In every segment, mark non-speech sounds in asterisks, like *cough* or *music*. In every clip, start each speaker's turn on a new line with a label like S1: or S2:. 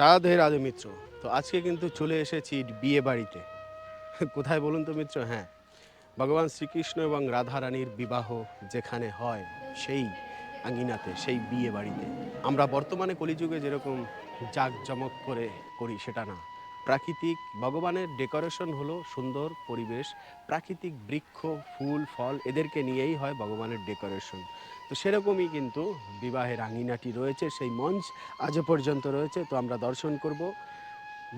S1: রাধে রাধে মিত্র। তো আজকে কিন্তু চলে এসেছি বিয়ে বাড়িতে। কোথায় বলুন তো মিত্র? হ্যাঁ ভগবান শ্রীকৃষ্ণ এবং রাধারানীর বিবাহ যেখানে হয়, সেই আঙ্গিনাতে সেই বিয়ে বাড়িতে। আমরা বর্তমানে কলিযুগে যেরকম জাঁকজমক করে করি, সেটা না। প্রাকৃতিক ভগবানের ডেকোরেশন হলো সুন্দর পরিবেশ, প্রাকৃতিক বৃক্ষ, ফুল, ফল, এদেরকে নিয়েই হয় ভগবানের ডেকোরেশন। তো সেরকমই কিন্তু বিবাহের আঙিনাটি রয়েছে, সেই মঞ্চ আজও পর্যন্ত রয়েছে। তো আমরা দর্শন করব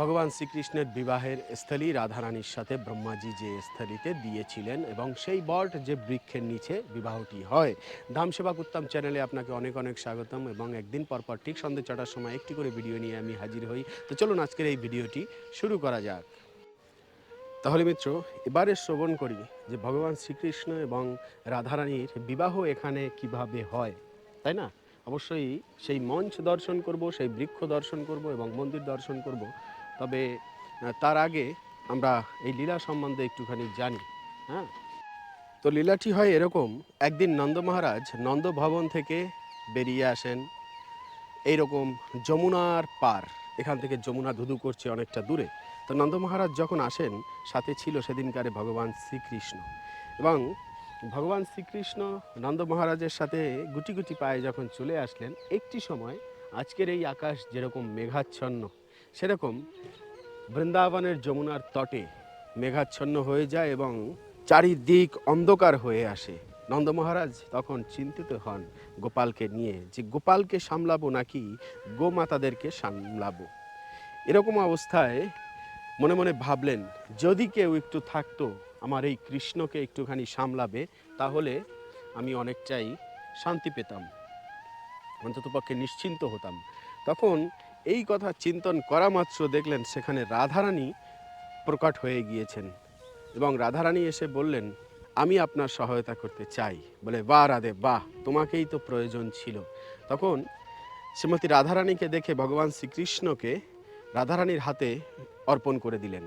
S1: ভগবান শ্রীকৃষ্ণের বিবাহের স্থলী, রাধারানীর সাথে ব্রহ্মাজি যে স্থলীতে দিয়েছিলেন এবং সেই বট যে বৃক্ষের নিচে বিবাহটি হয়। ধাম সেবা উত্তম চ্যানেলে আপনাকে অনেক অনেক স্বাগতম এবং একদিন পর পর ঠিক সন্ধ্যে ছটার সময় একটি করে ভিডিও নিয়ে আমি হাজির হই। তো চলুন আজকের এই ভিডিওটি শুরু করা যাক। তাহলে মিত্র, এবারে শ্রবণ করি যে ভগবান শ্রীকৃষ্ণ এবং রাধারানীর বিবাহ এখানে কীভাবে হয়, তাই না? অবশ্যই সেই মঞ্চ দর্শন করব, সেই বৃক্ষ দর্শন করব এবং মন্দির দর্শন করব। তবে তার আগে আমরা এই লীলা সম্বন্ধে একটুখানি জানি হ্যাঁ? তো লীলাটি হয় এরকম, একদিন নন্দ মহারাজ নন্দ ভবন থেকে বেরিয়ে আসেন। এইরকম যমুনার পার, এখান থেকে যমুনা ধুধু করছে অনেকটা দূরে। তো নন্দ মহারাজ যখন আসেন, সাথে ছিল সেদিনকারে ভগবান শ্রীকৃষ্ণ। এবং ভগবান শ্রীকৃষ্ণ নন্দ মহারাজের সাথে গুটি গুটি পায়ে যখন চলে আসলেন, একটি সময় আজকের এই আকাশ যেরকম মেঘাচ্ছন্ন, সেরকম বৃন্দাবনের যমুনার তটে মেঘাচ্ছন্ন হয়ে যায় এবং চারিদিক অন্ধকার হয়ে আসে। নন্দ মহারাজ তখন চিন্তিত হন, গোপালকে নিয়ে যে গোপালকে সামলাবো নাকি গোমাতাদেরকে সামলাবো। এরকম অবস্থায় মনে মনে ভাবলেন, যদি কেউ একটু থাকতো, আমার এই কৃষ্ণকে একটুখানি সামলাবে, তাহলে আমি অনেকটাই শান্তি পেতাম, অন্ততপক্ষে নিশ্চিন্ত হতাম। তখন এই কথা চিন্তন করা মাত্র দেখলেন, সেখানে রাধারানী প্রকট হয়ে গিয়েছেন এবং রাধারানী এসে বললেন, আমি আপনার সহায়তা করতে চাই। বলে, বাহ রাধে, বাহ, তোমাকেই তো প্রয়োজন ছিল। তখন শ্রীমতী রাধারানীকে দেখে ভগবান শ্রীকৃষ্ণকে রাধারানীর হাতে অর্পণ করে দিলেন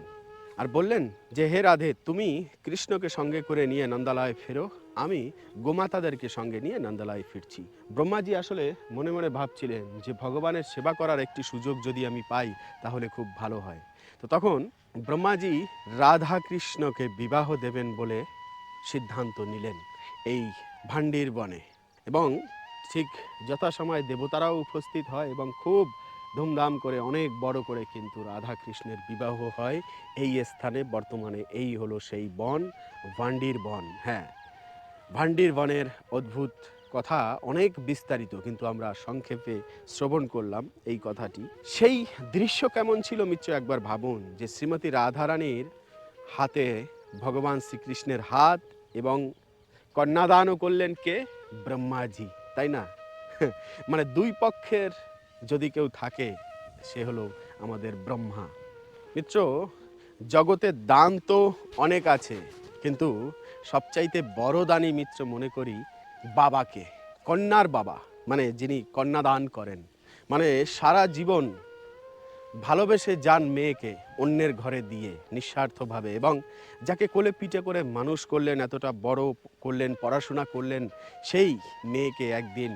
S1: আর বললেন, যে হে রাধে, তুমি কৃষ্ণকে সঙ্গে করে নিয়ে নন্দালয়ে ফেরো, আমি গোমাতাদেরকে সঙ্গে নিয়ে নন্দালয়ে ফিরছি। ব্রহ্মাজি আসলে মনে মনে ভাবছিলেন যে ভগবানের সেবা করার একটি সুযোগ যদি আমি পাই, তাহলে খুব ভালো হয়। তো তখন ব্রহ্মাজি রাধা কৃষ্ণকে বিবাহ দেবেন বলে সিদ্ধান্ত নিলেন এই ভান্ডির বনে। এবং ঠিক যথাসময় দেবতারাও উপস্থিত হয় এবং খুব ধুমধাম করে অনেক বড় করে কিন্তু রাধা কৃষ্ণের বিবাহ হয়। এই স্থানে বর্তমানে এই হলো সেই বন, ভান্ডির বন হ্যাঁ। ভান্ডির বনের অদ্ভুত কথা অনেক বিস্তারিত কিন্তু আমরা সংক্ষেপে শ্রবণ করলাম এই কথাটি। সেই দৃশ্য কেমন ছিল মিত্র একবার ভাবুন যে শ্রীমতী রাধারানীর হাতে ভগবান শ্রীকৃষ্ণের হাত এবং কন্যাদানও করলেন কে? ব্রহ্মাজি, তাই না? *laughs* মানে দুই পক্ষের যদি কেউ থাকে, সে হলো আমাদের ব্রহ্মা। মিত্র জগতের দান তো অনেক আছে, কিন্তু সবচাইতে বড় দানি মিত্র মনে করি বাবাকে, কন্যার বাবা মানে যিনি কন্যাদান করেন। মানে সারা জীবন ভালোবেসে যান মেয়েকে অন্যের ঘরে দিয়ে নিঃস্বার্থভাবে এবং যাকে কোলে পিঠে করে মানুষ করলেন, এতটা বড় করলেন, পড়াশোনা করলেন, সেই মেয়েকে একদিন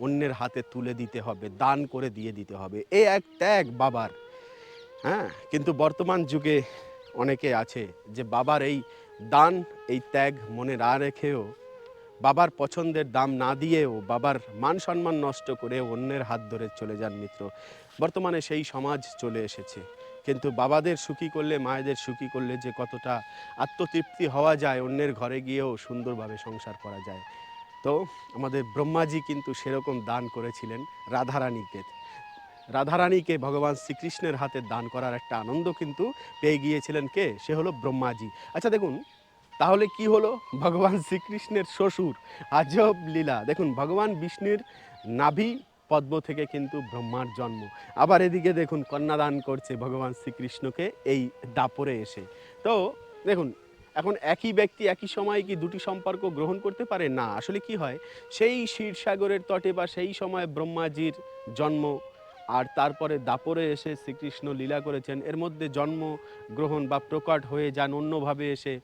S1: অন্যের হাতে তুলে দিতে হবে, দান করে দিয়ে দিতে হবে। এ এক ত্যাগ বাবার। হ্যাঁ কিন্তু বর্তমান যুগে অনেকে আছে যে বাবার এই দান, এই ত্যাগ মনে না রেখেও, বাবার পছন্দের দাম না দিয়েও, বাবার মান সম্মান নষ্ট করে অন্যের হাত ধরে চলে যান মিত্র। বর্তমানে সেই সমাজ চলে এসেছে। কিন্তু বাবাদের সুখী করলে, মায়েদের সুখী করলে যে কতটা আত্মতৃপ্তি হওয়া যায়, অন্যের ঘরে গিয়েও সুন্দরভাবে সংসার করা যায়। তো আমাদের ব্রহ্মাজি কিন্তু সেরকম দান করেছিলেন রাধারানীকে। রাধারানীকে ভগবান শ্রীকৃষ্ণের হাতে দান করার একটা আনন্দ কিন্তু পেয়ে গিয়েছিলেন কে? সে হলো ব্রহ্মাজি। আচ্ছা দেখুন, তাহলে কি হলো? ভগবান শ্রীকৃষ্ণের শ্বশুর আজব লীলা। দেখুন, ভগবান বিষ্ণুর নাভি পদ্ম থেকে কিন্তু ব্রহ্মার জন্ম। আবার এদিকে দেখুন, কন্যাদান করছে ভগবান শ্রীকৃষ্ণকে এই দাপরে এসে। তো দেখুন এখন একই ব্যক্তি একই সময় কি দুটি সম্পর্ক গ্রহণ করতে পারে? না। আসলে কি হয়? সেই ক্ষীরসাগরের তটে বা সেই সময় ব্রহ্মাজির জন্ম আর তারপরে দাপরে এসে শ্রীকৃষ্ণ লীলা করেছেন, এর মধ্যে জন্ম গ্রহণ বা প্রকট হয়ে যান অন্যভাবে এসে।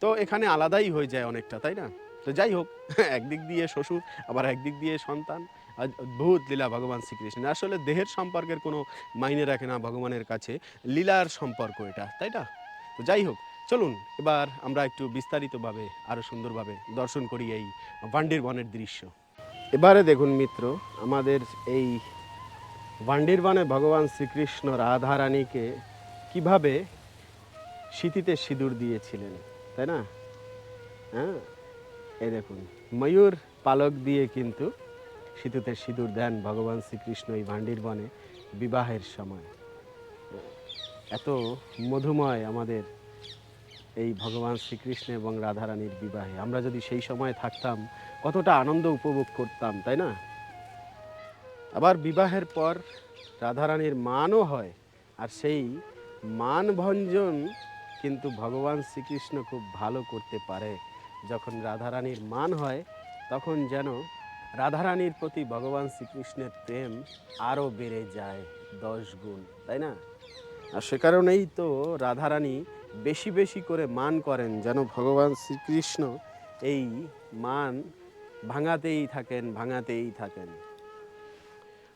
S1: তো এখানে আলাদাই হয়ে যায় অনেকটা, তাই না? তো যাই হোক, *laughs* একদিক দিয়ে শ্বশুর, আবার একদিক দিয়ে সন্তান অদ্ভুত লীলা ভগবান শ্রীকৃষ্ণের। আসলে দেহের সম্পর্কের কোনো মাইনে রাখে না ভগবানের কাছে। লীলার সম্পর্ক এটা, তাই না? তো যাই হোক চলুন, এবার আমরা একটু বিস্তারিতভাবে আরও সুন্দরভাবে দর্শন করি এই ভান্ডির বনের দৃশ্য। এবারে দেখুন মিত্র, আমাদের এই ভান্ডির বনে ভগবান শ্রীকৃষ্ণ রাধারানীকে কীভাবে শীতিতে সিঁদুর দিয়েছিলেন, তাই না? হ্যাঁ এই দেখুন, ময়ূর পালক দিয়ে কিন্তু শীতুতে সিঁদুর দেন ভগবান শ্রীকৃষ্ণ এই ভান্ডির বনে বিবাহের সময়। এত মধুময় আমাদের এই ভগবান শ্রীকৃষ্ণ এবং রাধারানীর বিবাহে। আমরা যদি সেই সময় থাকতাম, কতটা আনন্দ উপভোগ করতাম, তাই না? আবার বিবাহের পর রাধারানীর মানও হয়, আর সেই মান ভঞ্জন কিন্তু ভগবান শ্রীকৃষ্ণ খুব ভালো করতে পারে। যখন রাধারানীর মান হয়, তখন যেন রাধারানীর প্রতি ভগবান শ্রীকৃষ্ণের প্রেম আরও বেড়ে যায়, দশ গুণ, তাই না? আর সে কারণেই তো রাধারানী বেশি বেশি করে মান করেন যেন ভগবান শ্রীকৃষ্ণ এই মান ভাঙাতেই থাকেন ভাঙাতেই থাকেন।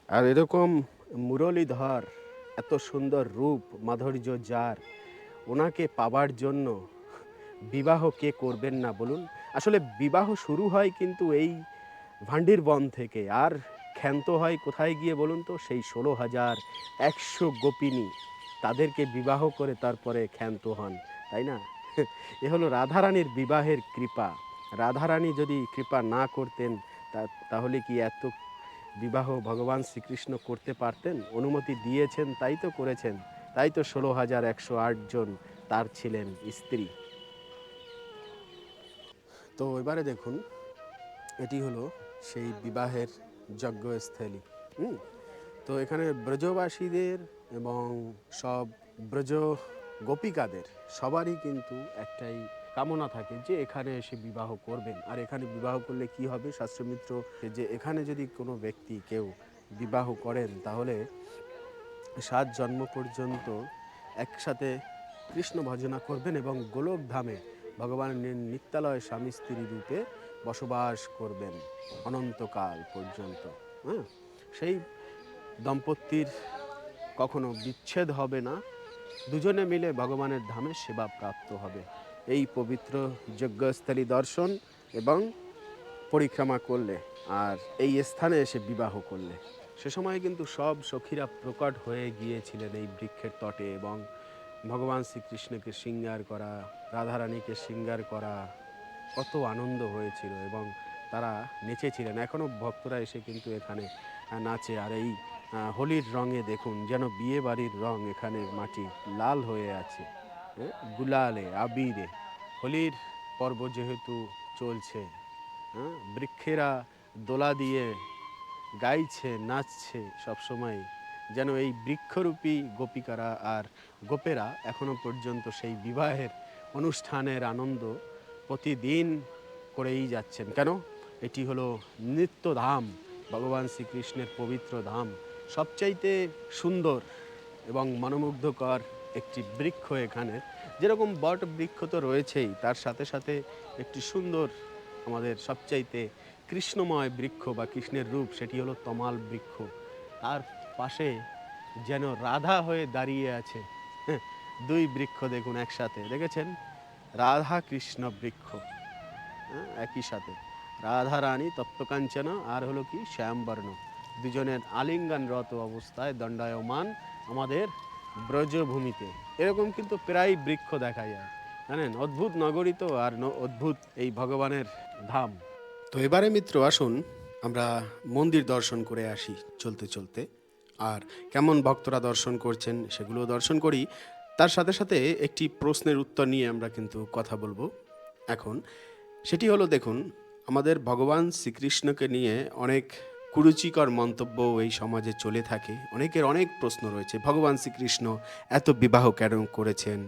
S1: আর এরকম মুরলীধর, এত সুন্দর রূপ, মাধুর্য যার, ওনাকে পাবার জন্য বিবাহ কে করবেন না বলুন? আসলে বিবাহ শুরু হয় কিন্তু এই ভান্ডির বন থেকে, আর ক্ষান্ত হয় কোথায় গিয়ে বলুন তো? সেই ষোলো হাজার একশো গোপিনী। তাদেরকে বিবাহ করে তারপরে ক্ষান্ত হন, তাই না? এ হলো রাধারানীর বিবাহের কৃপা। রাধারানী যদি কৃপা না করতেন তাহলে কি এত বিবাহ ভগবান শ্রীকৃষ্ণ করতে পারতেন? অনুমতি দিয়েছেন, তাই তো করেছেন। তাই তো ষোলো হাজার একশো জন তার ছিলেন স্ত্রী। তো এবারে দেখুন, এটি হলো সেই বিবাহের যজ্ঞস্থলী। হুম? তো এখানে ব্রজবাসীদের এবং সব ব্রজ গোপিকাদের সবারই কিন্তু একটাই কামনা থাকে যে এখানে এসে বিবাহ করবেন। আর এখানে বিবাহ করলে কি হবে? শাস্ত্রমিত্র যে এখানে যদি কোনো ব্যক্তি কেউ বিবাহ করেন, তাহলে সাত জন্ম পর্যন্ত একসাথে কৃষ্ণ ভজনা করবেন এবং গোলক ধামে ভগবানের নিত্যালয় স্বামী স্ত্রী রূপে বসবাস করবেন অনন্তকাল পর্যন্ত। হ্যাঁ? সেই দম্পতির কখনো বিচ্ছেদ হবে না। দুজনে মিলে ভগবানের ধামে সেবা প্রাপ্ত হবে। এই পবিত্র যজ্ঞস্থলী দর্শন এবং পরিক্রমা করলে আর এই স্থানে এসে বিবাহ করলে। সে সময় কিন্তু সব সখীরা প্রকট হয়ে গিয়েছিলেন এই বৃক্ষের তটে এবং ভগবান শ্রীকৃষ্ণকে শৃঙ্গার করা, রাধারানীকে শৃঙ্গার করা কত আনন্দ হয়েছিল এবং তারা নেচেছিলেন। এখনও ভক্তরা এসে কিন্তু এখানে নাচে আর এই হোলির রঙে দেখুন, যেন বিয়ে বাড়ির রং এখানে মাটি লাল হয়ে আছে গুলালে, আবিরে। হোলির পর্ব যেহেতু চলছে হ্যাঁ বৃক্ষেরা দোলা দিয়ে গাইছে, নাচছে সবসময় যেন এই বৃক্ষরূপী গোপিকারা আর গোপেরা এখনও পর্যন্ত সেই বিবাহের অনুষ্ঠানের আনন্দ প্রতিদিন করেই যাচ্ছেন। কেন? এটি হলো নিত্যধাম, ভগবান শ্রীকৃষ্ণের পবিত্র ধাম। সবচাইতে সুন্দর এবং মনোমুগ্ধকর একটি বৃক্ষ এখানে। যেরকম বট বৃক্ষ তো রয়েছেই তার সাথে সাথে একটি সুন্দর আমাদের সবচাইতে কৃষ্ণময় বৃক্ষ বা কৃষ্ণের রূপ সেটি হলো তমাল বৃক্ষ। তার পাশে যেন রাধা হয়ে দাঁড়িয়ে আছে। হ্যাঁ, দুই বৃক্ষ দেখুন একসাথে দেখেছেন? রাধা কৃষ্ণ বৃক্ষ। হ্যাঁ, একই সাথে। রাধা রানী তপ্তকাঞ্চন আর হলো কি শ্যামবর্ণ। দুজনের আলিঙ্গনরত অবস্থায় দণ্ডায়মান আমাদের ব্রজভূমিতে। এরকম কিন্তু প্রায় বৃক্ষ দেখা যায়। জানেন, অদ্ভুত নগরী তো আর অদ্ভুত এই ভগবানের ধাম। তো এবারে মিত্র, আসুন, আমরা মন্দির দর্শন করে আসি চলতে চলতে। আর কেমন ভক্তরা দর্শন করছেন সেগুলো দর্শন করি। তার সাথে সাথে একটি প্রশ্নের উত্তর নিয়ে আমরা কিন্তু কথা বলব। এখন সেটি হলো, দেখুন, আমাদের ভগবান শ্রীকৃষ্ণকে নিয়ে অনেক কুরুচিকর মন্তব্য এই সমাজে চলে থাকে। অনেকের অনেক প্রশ্ন রয়েছে, ভগবান শ্রীকৃষ্ণ এত বিবাহ কেন করেছেন?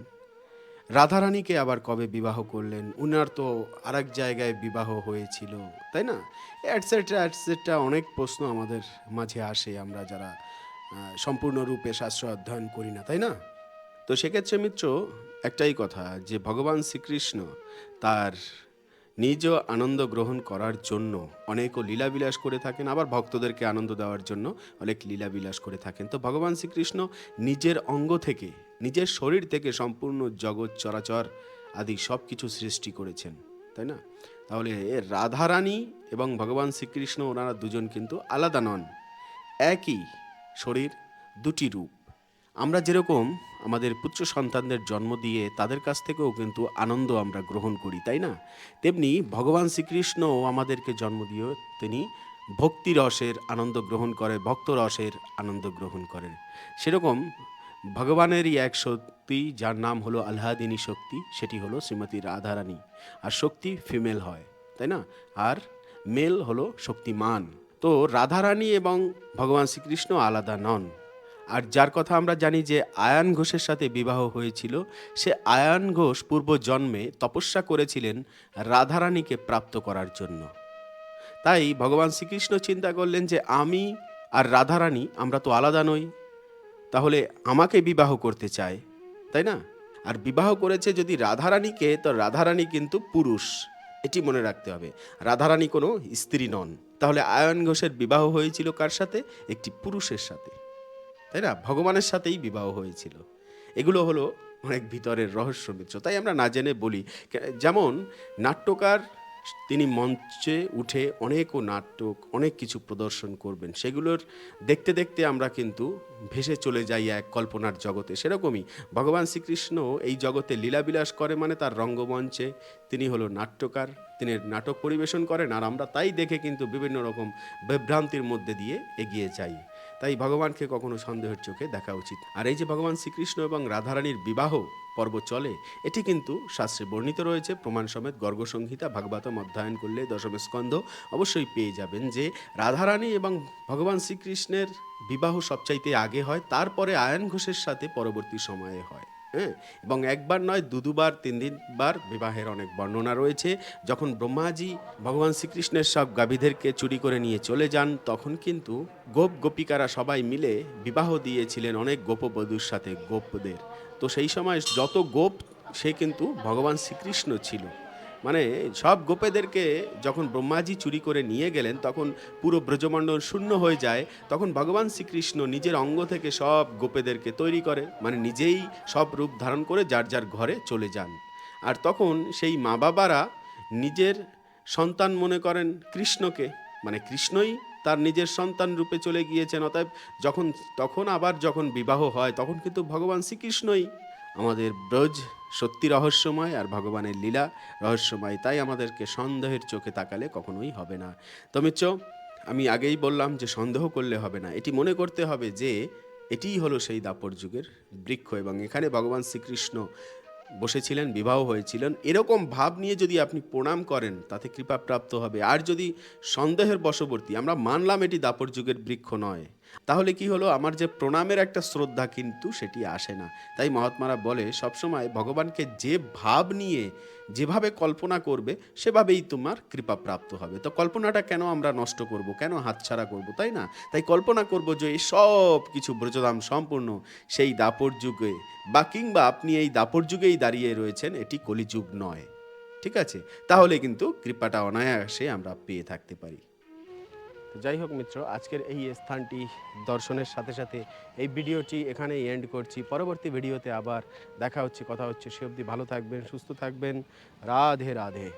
S1: রাধারানীকে আবার কবে বিবাহ করলেন? উনার তো আরেক জায়গায় বিবাহ হয়েছিল, তাই না? অ্যাটসেট্রা অ্যাটসেট্রা অনেক প্রশ্ন আমাদের মাঝে আসে আমরা যারা সম্পূর্ণরূপে শাস্ত্র অধ্যয়ন করি না, তাই না? তো সেক্ষেত্রে মিত্র, একটাই কথা যে ভগবান শ্রীকৃষ্ণ তার নিজ আনন্দ গ্রহণ করার জন্য অনেকও লীলাবিলাস করে থাকেন, আবার ভক্তদেরকে আনন্দ দেওয়ার জন্য অনেক লীলাবিলাস করে থাকেন। তো ভগবান শ্রীকৃষ্ণ নিজের অঙ্গ থেকে, নিজের শরীর থেকে সম্পূর্ণ জগৎ, চরাচর আদি সব কিছু সৃষ্টি করেছেন, তাই না? তাহলে রাধারানী এবং ভগবান শ্রীকৃষ্ণ, ওনারা দুজন কিন্তু আলাদা নন। একই শরীর, দুটি রূপ। আমরা যেরকম আমাদের পুত্র সন্তানদের জন্ম দিয়ে তাদের কাছ থেকেও কিন্তু আনন্দ আমরা গ্রহণ করি, তাই না? তেমনি ভগবান শ্রীকৃষ্ণও আমাদেরকে জন্ম দিয়েও তিনি ভক্তি রসের আনন্দ গ্রহণ করে, ভক্ত রসের আনন্দ গ্রহণ করেন সেরকম ভগবানেরই এক শক্তি, যার নাম হলো আল্লাদিনী শক্তি, সেটি হলো শ্রীমতী রাধারানী। আর শক্তি ফিমেল হয়, তাই না? আর মেল হলো শক্তিমান। তো রাধারানী এবং ভগবান শ্রীকৃষ্ণ আলাদা নন। আর যার কথা আমরা জানি যে আয়ান ঘোষের সাথে বিবাহ হয়েছিল, সে আয়ান ঘোষ পূর্ব জন্মে তপস্যা করেছিলেন রাধারানীকে প্রাপ্ত করার জন্য। তাই ভগবান শ্রীকৃষ্ণ চিন্তা করলেন যে আমি আর রাধারানী আমরা তো আলাদা নই, তাহলে আমাকে বিবাহ করতে চায়, তাই না? আর বিবাহ করেছে যদি রাধারানীকে, তো রাধারানী কিন্তু পুরুষ, এটি মনে রাখতে হবে। রাধারানী কোনো স্ত্রী নন, তাহলে আয়ন ঘোষের বিবাহ হয়েছিল কার সাথে? একটি পুরুষের সাথে। তাই না? ভগবানের সাথেই বিবাহ হয়েছিল। এগুলো হলো অনেক ভিতরের রহস্য মিত্র তাই আমরা না জেনে বলি যেমন নাট্যকার তিনি মঞ্চে উঠে অনেকও নাটক, অনেক কিছু প্রদর্শন করবেন। সেগুলোর দেখতে দেখতে আমরা কিন্তু ভেসে চলে যাই এক কল্পনার জগতে। সেরকমই ভগবান শ্রীকৃষ্ণ এই জগতে লীলাবিলাস করে মানে তার রঙ্গমঞ্চে। তিনি হলো নাট্যকার, তিনি নাটক পরিবেশন করেন, আর আমরা তাই দেখে কিন্তু বিভিন্ন রকম বিভ্রান্তির মধ্যে দিয়ে এগিয়ে যাই। তাই ভগবানকে কখনো সন্দেহের চোখে দেখা উচিত। আর এই যে ভগবান শ্রীকৃষ্ণ এবং রাধারানীর বিবাহ পর্ব চলে, এটি কিন্তু শাস্ত্রে বর্ণিত রয়েছে। প্রমাণ সমেত গর্গসংহিতা ভাগবতম অধ্যয়ন করলে দশম স্কন্ধ অবশ্যই পেয়ে যাবেন যে রাধারানী এবং ভগবান শ্রীকৃষ্ণের বিবাহ সবচাইতে আগে হয়, তারপরে আয়ন ঘোষের সাথে পরবর্তী সময়ে হয়। হ্যাঁ এবং একবার নয় দু দুবার তিন দিনবার বিবাহের অনেক বর্ণনা রয়েছে। যখন ব্রহ্মাজি ভগবান শ্রীকৃষ্ণের সব গাভীদেরকে চুরি করে নিয়ে চলে যান, তখন কিন্তু গোপ গোপিকারা সবাই মিলে বিবাহ দিয়েছিলেন অনেক গোপবধূর সাথে, গোপদের। তো সেই সময় যত গোপ, সে কিন্তু ভগবান শ্রীকৃষ্ণ ছিল। মানে সব গোপেদেরকে যখন ব্রহ্মাজি চুরি করে নিয়ে গেলেন, তখন পুরো ব্রজমণ্ডল শূন্য হয়ে যায়। তখন ভগবান শ্রীকৃষ্ণ নিজের অঙ্গ থেকে সব গোপেদেরকে তৈরি করে মানে নিজেই সব রূপ ধারণ করে যার যার ঘরে চলে যান। আর তখন সেই মা বাবারা নিজের সন্তান মনে করেন কৃষ্ণকে মানে কৃষ্ণই তার নিজের সন্তান রূপে চলে গিয়েছেন। অতএব যখন, তখন আবার যখন বিবাহ হয়, তখন কিন্তু ভগবান শ্রীকৃষ্ণই আমাদের ব্রজ সত্যি রহস্যময় আর ভগবানের লীলা রহস্যময়, তাই আমাদেরকে সন্দেহের চোখে তাকালে কখনোই হবে না। তো মিত্র আমি আগেই বললাম যে সন্দেহ করলে হবে না। এটি মনে করতে হবে যে এটিই হলো সেই দাপর যুগের বৃক্ষ এবং এখানে ভগবান শ্রীকৃষ্ণ বসেছিলেন, বিবাহ হয়েছিলেন। এরকম ভাব নিয়ে যদি আপনি প্রণাম করেন, তাতে কৃপা প্রাপ্ত হবে। আর যদি সন্দেহের বশবর্তী আমরা মানলাম এটি দাপর যুগের বৃক্ষ নয় তাহলে কি হলো? আমার যে প্রণামের একটা শ্রদ্ধা কিন্তু সেটি আসে না। তাই মহাত্মারা বলে, সবসময় ভগবানকে যে ভাব নিয়ে যেভাবে কল্পনা করবে, সেভাবেই তোমার কৃপা প্রাপ্ত হবে। তো কল্পনাটা কেন আমরা নষ্ট করব? কেন হাতছাড়া করব? তাই না? তাই কল্পনা করব যে এই সব কিছু ব্রজধাম সম্পূর্ণ সেই দাপর যুগে বা কিংবা আপনি এই দাপর যুগেই দাঁড়িয়ে রয়েছেন, এটি কলিযুগ নয়। ঠিক আছে? তাহলে কিন্তু কৃপাটা অনায়াসে আমরা পেয়ে থাকতে পারি। তো যাই হোক মিত্র, আজকের এই স্থানটি দর্শনের সাথে সাথে এই ভিডিওটি এখানেই এন্ড করছি। পরবর্তী ভিডিওতে আবার দেখা হচ্ছে, কথা হচ্ছে। সে অবধি ভালো থাকবেন, সুস্থ থাকবেন। রাধে রাধে।